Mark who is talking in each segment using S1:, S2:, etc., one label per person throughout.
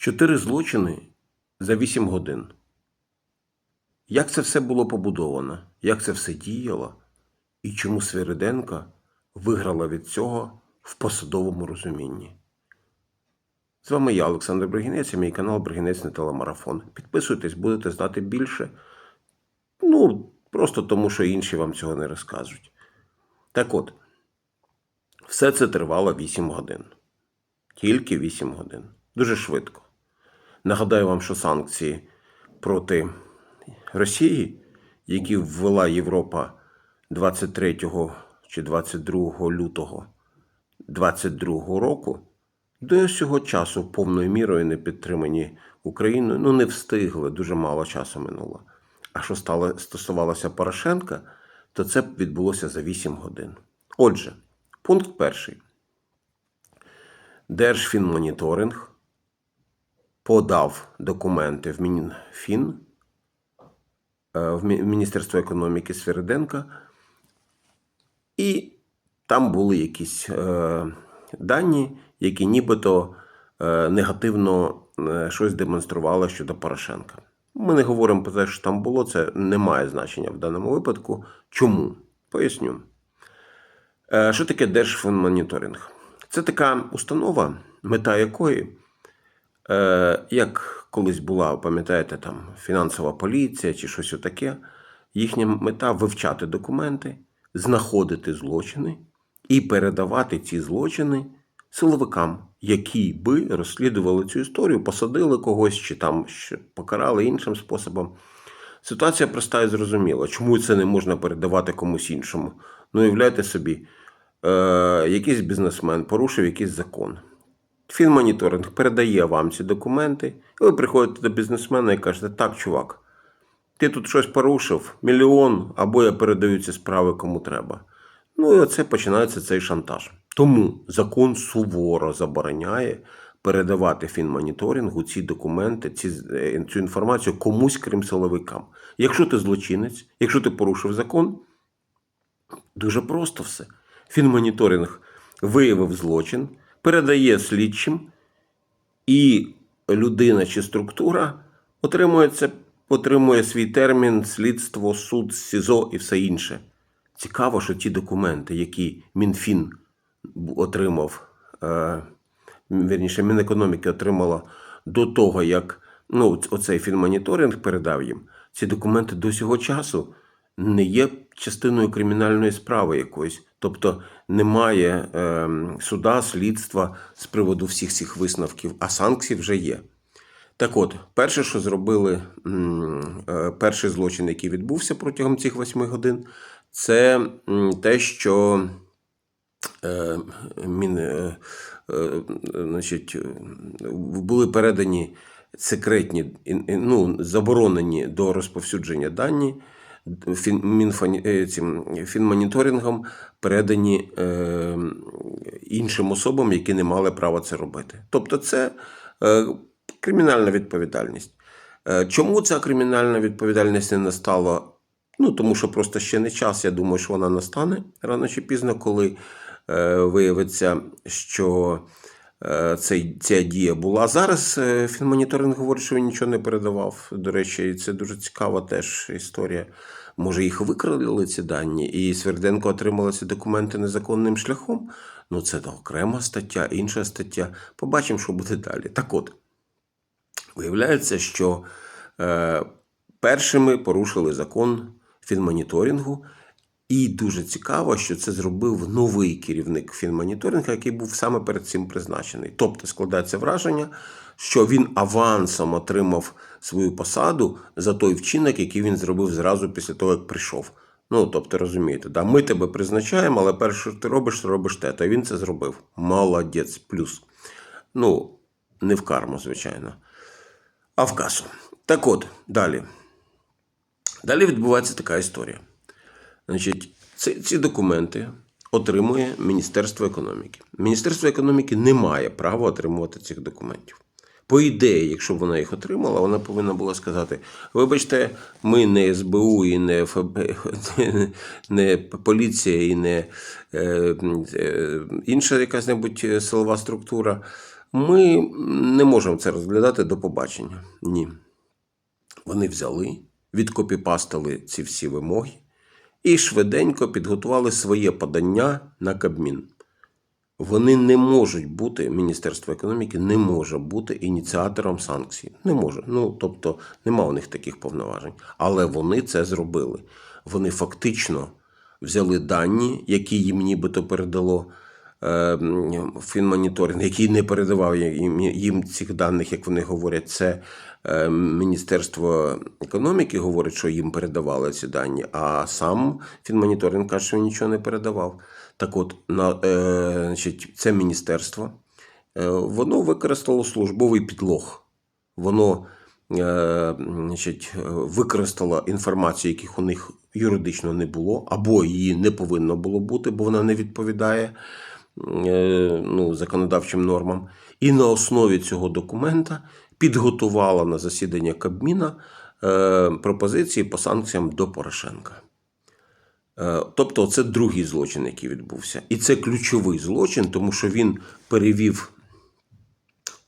S1: Чотири злочини за вісім годин. Як це все було побудовано? Як це все діяло? І чому Свириденка виграла від цього в посадовому розумінні? З вами я, Олександр Бригінець, і мій канал Бригінець на телемарафон. Підписуйтесь, будете знати більше. Ну, просто тому, що інші вам цього не розкажуть. Так от, все це тривало 8 годин. Тільки 8 годин. Дуже швидко. Нагадаю вам, що санкції проти Росії, які ввела Європа 23 чи 22 лютого 22 року, до цього часу повною мірою не підтримані Україною, ну не встигли, дуже мало часу минуло. А що стало, стосувалося Порошенка, то це відбулося за 8 годин. Отже, пункт перший. Держфінмоніторинг подав документи в Мінфін, е, в Міністерство економіки Свириденка, і там були якісь е, дані, які нібито е, негативно щось демонстрували щодо Порошенка. Ми не говоримо про те, що там було, це не має значення в даному випадку. Чому? Поясню. Що таке Держфінмоніторинг? Це така установа, мета якої, як колись була, пам'ятаєте, там фінансова поліція чи щось таке, їхня мета вивчати документи, знаходити злочини і передавати ці злочини силовикам, які би розслідували цю історію, посадили когось чи там покарали іншим способом. Ситуація проста і зрозуміла. Чому це не можна передавати комусь іншому? Ну, уявляйте собі, е, якийсь бізнесмен порушив якийсь закон. Фінмоніторинг передає вам ці документи, і ви приходите до бізнесмена і кажете: так, чувак, ти тут щось порушив, мільйон, або я передаю ці справи кому треба. Ну і оце починається цей шантаж. Тому закон суворо забороняє передавати фінмоніторингу ці документи, ці, е, цю інформацію комусь, крім силовикам. Якщо ти злочинець, якщо ти порушив закон, дуже просто все. Фінмоніторинг виявив злочин, передає слідчим, і людина чи структура отримує, це, отримує свій термін, слідство, суд, СІЗО і все інше. Цікаво, що ті документи, які Мінфін отримав, е, вірніше, Мінекономіки отримала до того, як ну, оцей фінмоніторинг передав їм, ці документи до цього часу не є частиною кримінальної справи якоїсь. Тобто немає е, суда, слідства з приводу всіх цих висновків, а санкції вже є. Так от, перше, що зробили, е, перший злочин, який відбувся протягом цих восьми годин, це те, що е, е, значить, були передані секретні, ну, заборонені до розповсюдження дані. Е, фінмоніторингом передані е, іншим особам, які не мали права це робити. Тобто, це е, кримінальна відповідальність. Чому ця кримінальна відповідальність не настала? Ну, тому що просто ще не час. Я думаю, що вона настане рано чи пізно, коли виявиться, що цей, ця дія була. Зараз е, фінмоніторинг говорить, що він нічого не передавав. До речі, це дуже цікава теж історія. Може, їх викрали ці дані, і Сверденко отримала ці документи незаконним шляхом. Ну, це окрема стаття, інша стаття. Побачимо, що буде далі. Так от, виявляється, що е, першими порушили закон фінмоніторингу. І дуже цікаво, що це зробив новий керівник фінмоніторингу, який був саме перед цим призначений. Тобто складається враження, що він авансом отримав свою посаду за той вчинок, який він зробив зразу після того, як прийшов. Ну, тобто, розумієте, да, ми тебе призначаємо, але перше, що ти робиш, ти робиш те. Та він це зробив. Молодець, плюс. Ну, не в карму, звичайно, а в касу. Так от, далі. Далі відбувається така історія. Значить, ці, ці документи отримує Міністерство економіки. Міністерство економіки не має права отримувати цих документів. По ідеї, якщо б вона їх отримала, вона повинна була сказати: вибачте, ми не СБУ і не ФБ, не поліція і не е, е, інша якась небудь силова структура. Ми не можемо це розглядати до побачення. Ні. Вони взяли, відкопіпастили ці всі вимоги і швиденько підготували своє подання на Кабмін. Вони не можуть бути, Міністерство економіки не може бути ініціатором санкцій. Не може. Ну, тобто, нема у них таких повноважень. Але вони це зробили. Вони фактично взяли дані, які їм нібито передало е, фінмоніторинг, який не передавав їм, їм цих даних, як вони говорять, це Міністерство економіки говорить, що їм передавали ці дані, а сам фінмоніторинг каже, що він нічого не передавав. Так от, на, е, значить, це міністерство, е, воно використало службовий підлог. Воно е, значить, е, використало інформацію, яких у них юридично не було, або її не повинно було бути, бо вона не відповідає е, ну, законодавчим нормам. І на основі цього документа підготувала на засідання Кабміна е, пропозиції по санкціям до Порошенка. Е, Тобто, це другий злочин, який відбувся. І це ключовий злочин, тому що він перевів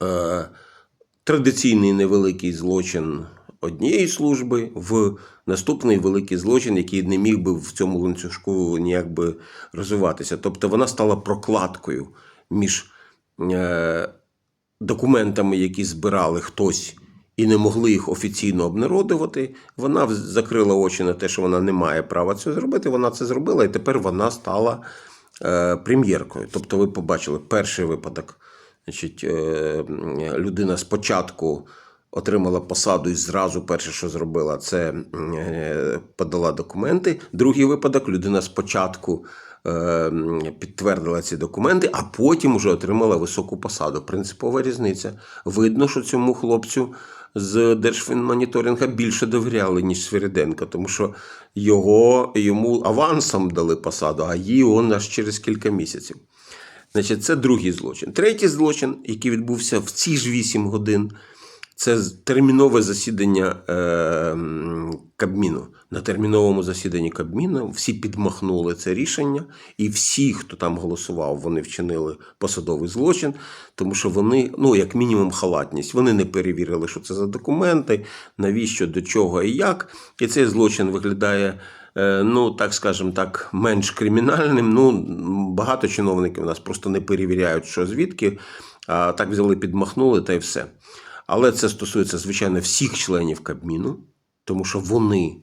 S1: е, традиційний невеликий злочин однієї служби в наступний великий злочин, який не міг би в цьому ланцюжку ніяк би розвиватися. Тобто вона стала прокладкою між документами, які збирали хтось. І не могли їх офіційно обнародувати. Вона закрила очі на те, що вона не має права це зробити. Вона це зробила, і тепер вона стала е, прем'єркою. Тобто, ви побачили перший випадок. Значить, е, людина спочатку отримала посаду і зразу перше, що зробила, це е, подала документи. Другий випадок людина спочатку підтвердила ці документи, а потім вже отримала високу посаду. Принципова різниця. Видно, що цьому хлопцю з Держфінмоніторинга більше довіряли, ніж Свириденко, тому що його, йому авансом дали посаду, а їй он аж через кілька місяців. Значить, це другий злочин. Третій злочин, який відбувся в ці ж 8 годин, це термінове засідання е, Кабміну. На терміновому засіданні Кабміну всі підмахнули це рішення, і всі, хто там голосував, вони вчинили посадовий злочин, тому що вони, ну, як мінімум, халатність. Вони не перевірили, що це за документи, навіщо, до чого і як. І цей злочин виглядає. е, Ну, так скажемо так, менш кримінальним. Ну, багато чиновників у нас просто не перевіряють, що звідки, а так взяли, підмахнули та й все. Але це стосується, звичайно, всіх членів Кабміну, тому що вони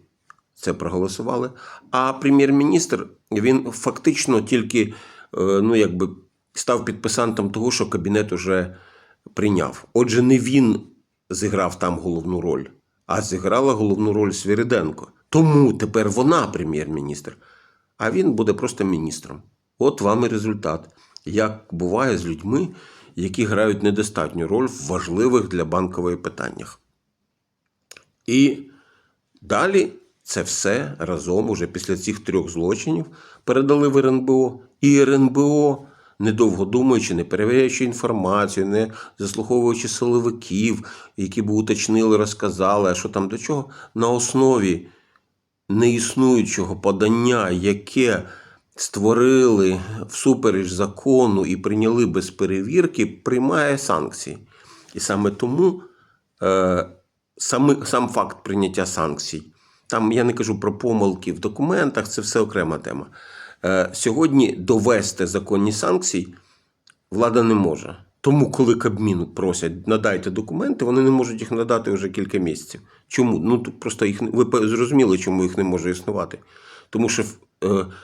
S1: це проголосували. А прем'єр-міністр він фактично тільки е, ну, якби став підписантом того, що кабінет уже прийняв. Отже, не він зіграв там головну роль, а зіграла головну роль Свіриденко. Тому тепер вона прем'єр-міністр, а він буде просто міністром. От вам і результат. Як буває з людьми, які грають недостатню роль в важливих для банкової питаннях. І далі це все разом, уже після цих трьох злочинів, передали в РНБО. І РНБО, недовго думаючи, не перевіряючи інформацію, не заслуховуючи силовиків, які б уточнили, розказали, а що там до чого, на основі неіснуючого подання, яке створили всупереч закону і прийняли без перевірки, приймає санкції. І саме тому е, саме, сам факт прийняття санкцій, там я не кажу про помилки в документах, це все окрема тема. Е, сьогодні довести законні санкції влада не може. Тому, коли Кабмін просять надайте документи, вони не можуть їх надати вже кілька місяців. Чому? Ну просто їх ви зрозуміли, чому їх не може існувати. Тому що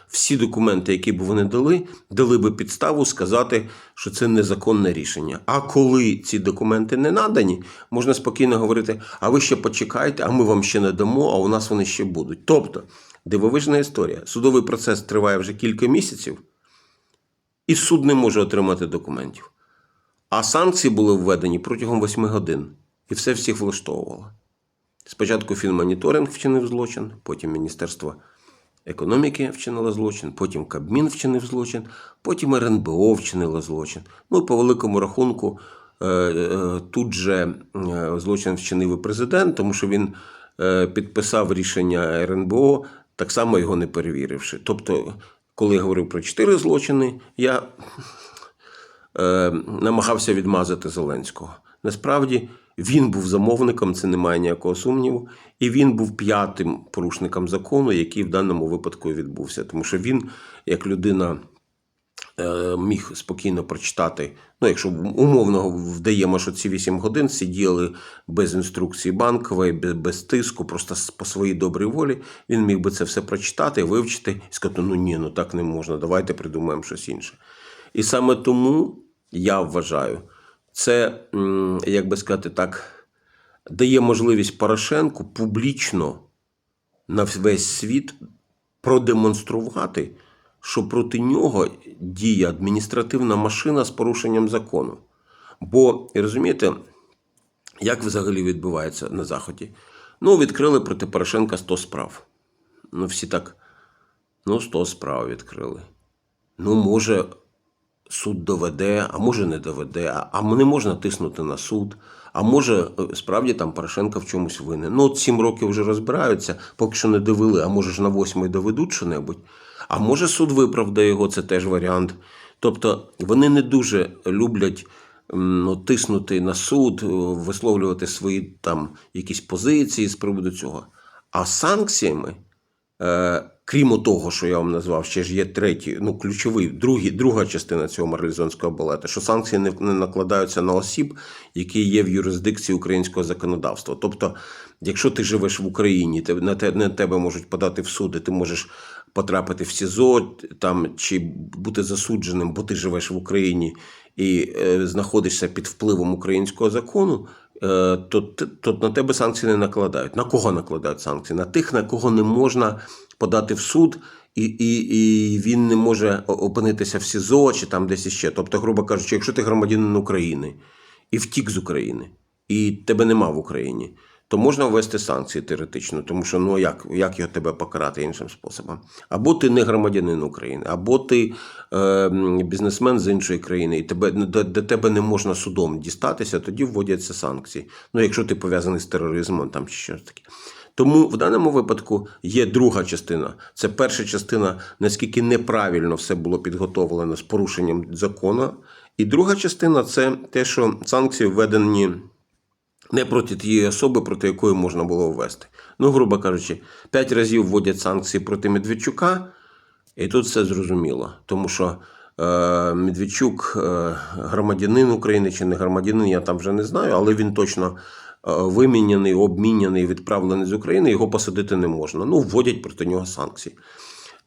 S1: всі документи, які б вони дали, дали би підставу сказати, що це незаконне рішення. А коли ці документи не надані, можна спокійно говорити: а ви ще почекайте, а ми вам ще не дамо, а у нас вони ще будуть. Тобто, дивовижна історія. Судовий процес триває вже кілька місяців, і суд не може отримати документів. А санкції були введені протягом 8 годин, і все всіх влаштовувало. Спочатку фінмоніторинг вчинив злочин, потім Міністерство економіки вчинило злочин, потім Кабмін вчинив злочин, потім РНБО вчинило злочин. Ну по великому рахунку е, е, тут же е, злочин вчинив і президент, тому що він підписав рішення РНБО, так само його не перевіривши. Тобто, коли я говорив про чотири злочини, я намагався відмазати Зеленського. Насправді він був замовником, це немає ніякого сумніву, і він був п'ятим порушником закону, який в даному випадку відбувся. Тому що він, як людина, е, міг спокійно прочитати. Ну, якщо умовно вдаємо, що ці 8 годин сиділи без інструкції банкової, без, тиску, просто по своїй добрій волі, він міг би це все прочитати, вивчити і сказати: ну ні, ну так не можна, давайте придумаємо щось інше. І саме тому я вважаю, це, як би сказати так, дає можливість Порошенку публічно на весь світ продемонструвати, що проти нього діє адміністративна машина з порушенням закону. Бо, розумієте, як взагалі відбувається на Заході? Ну, відкрили проти Порошенка 100 справ. Ну, всі так, ну, 100 справ відкрили. Ну, може, суд доведе, а може не доведе, а- не можна тиснути на суд. А може, е, справді там Порошенко в чомусь винен. Ну, от сім років вже розбираються, поки що не довели, а може ж на восьмий доведуть що-небудь. А може суд виправдає його, це теж варіант. Тобто вони не дуже люблять ну, тиснути на суд, е, висловлювати свої там якісь позиції з приводу цього. А санкціями Е, крім того, що я вам назвав, ще ж є третій, ну ключовий, другий, друга частина цього марлезонського балета, що санкції не, не накладаються на осіб, які є в юрисдикції українського законодавства. Тобто, якщо ти живеш в Україні, те- на, те, на тебе можуть подати в суд, і ти можеш потрапити в СІЗО там, чи бути засудженим, бо ти живеш в Україні і е, знаходишся під впливом українського закону, то, т- то на тебе санкції не накладають. На кого накладають санкції? На тих, на кого не можна подати в суд, і, і, і він не може опинитися в СІЗО чи там десь іще. Тобто, грубо кажучи, якщо ти громадянин України і втік з України, і тебе нема в Україні. То можна ввести санкції теоретично, тому що ну як, як його тебе покарати іншим способом? Або ти не громадянин України, або ти е, бізнесмен з іншої країни, і тебе до, до тебе не можна судом дістатися, тоді вводяться санкції. Ну, якщо ти пов'язаний з тероризмом там чи щось таке. Тому в даному випадку є друга частина. Це перша частина, наскільки неправильно все було підготовлено з порушенням закону. І друга частина це те, що санкції введені не проти тієї особи, проти якої можна було ввести. Ну, грубо кажучи, п'ять разів вводять санкції проти Медведчука, і тут все зрозуміло. Тому що е, Медведчук е, громадянин України чи не громадянин, я там вже не знаю, але він точно е, виміняний, обміняний, відправлений з України, його посадити не можна. Ну, вводять проти нього санкції.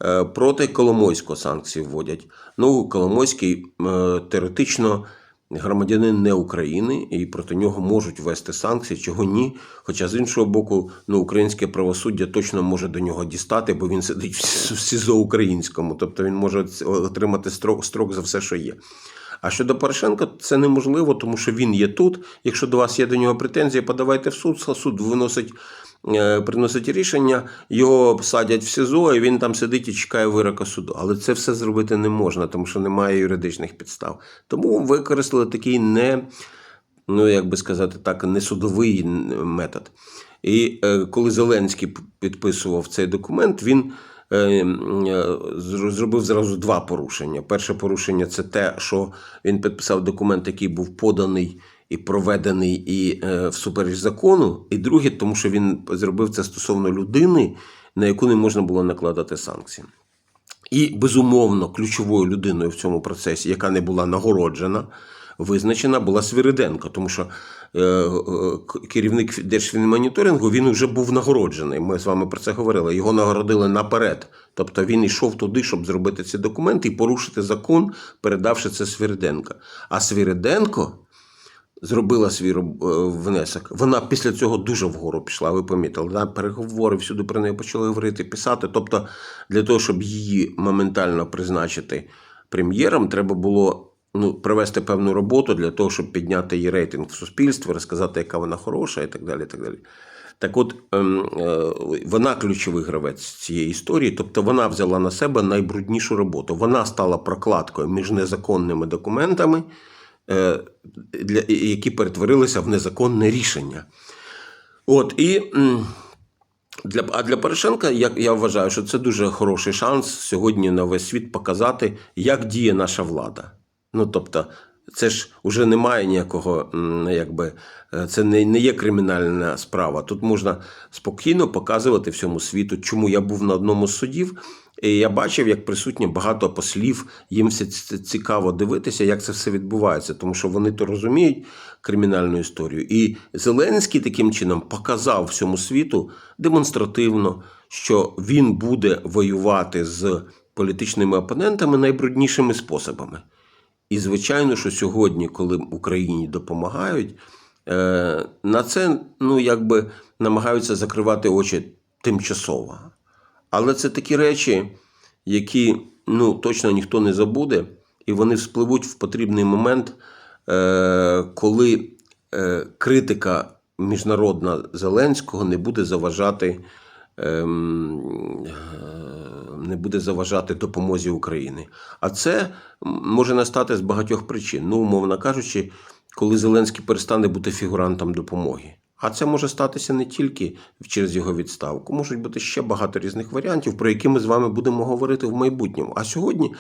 S1: Е, Проти Коломойського санкції вводять. Ну, Коломойський е, теоретично громадянин не України, і проти нього можуть ввести санкції, чого ні. Хоча з іншого боку, ну, українське правосуддя точно може до нього дістати, бо він сидить в СІЗО українському, тобто він може отримати строк, строк за все, що є. А щодо Порошенка, це неможливо, тому що він є тут. Якщо до вас є до нього претензії, подавайте в суд. Суд виносить, е, приносить рішення, його садять в СІЗО, і він там сидить і чекає вироку суду. Але це все зробити не можна, тому що немає юридичних підстав. Тому використали такий не, ну як би сказати так, не судовий метод. І е, коли Зеленський підписував цей документ, він зробив зразу два порушення. Перше порушення це те, що він підписав документ, який був поданий і проведений і е, всупереч закону. І друге, тому що він зробив це стосовно людини, на яку не можна було накладати санкції. І, безумовно, ключовою людиною в цьому процесі, яка не була нагороджена, визначена була Свириденко, тому що е, е, керівник Держфінмоніторингу він вже був нагороджений. Ми з вами про це говорили. Його нагородили наперед. Тобто він йшов туди, щоб зробити ці документи і порушити закон, передавши це Свириденко. А Свириденко зробила свій е, внесок. Вона після цього дуже вгору пішла, ви помітили. Да? Переговори всюди про неї почали говорити, писати. Тобто, для того, щоб її моментально призначити прем'єром, треба було ну, провести певну роботу для того, щоб підняти її рейтинг в суспільстві, розказати, яка вона хороша, і так далі. І так далі. Так от, ем, е, вона ключовий гравець цієї історії, тобто вона взяла на себе найбруднішу роботу. Вона стала прокладкою між незаконними документами, е, для, які перетворилися в незаконне рішення. От, і, для, а для Порошенка я, я вважаю, що це дуже хороший шанс сьогодні на весь світ показати, як діє наша влада. Ну, тобто, це ж уже немає ніякого, якби е, це не, не є кримінальна справа. Тут можна спокійно показувати всьому світу, чому я був на одному з судів. І я бачив, як присутні багато послів, їм все цікаво дивитися, як це все відбувається, тому що вони то розуміють кримінальну історію. І Зеленський таким чином показав всьому світу демонстративно, що він буде воювати з політичними опонентами найбруднішими способами. І звичайно, що сьогодні, коли Україні допомагають, е, на це ну, якби намагаються закривати очі тимчасово. Але це такі речі, які ну, точно ніхто не забуде, і вони вспливуть в потрібний момент, е, коли е, критика міжнародна Зеленського не буде заважати. Не буде заважати допомозі України. А це може настати з багатьох причин. Ну, умовно кажучи, коли Зеленський перестане бути фігурантом допомоги. А це може статися не тільки через його відставку, можуть бути ще багато різних варіантів, про які ми з вами будемо говорити в майбутньому. А сьогодні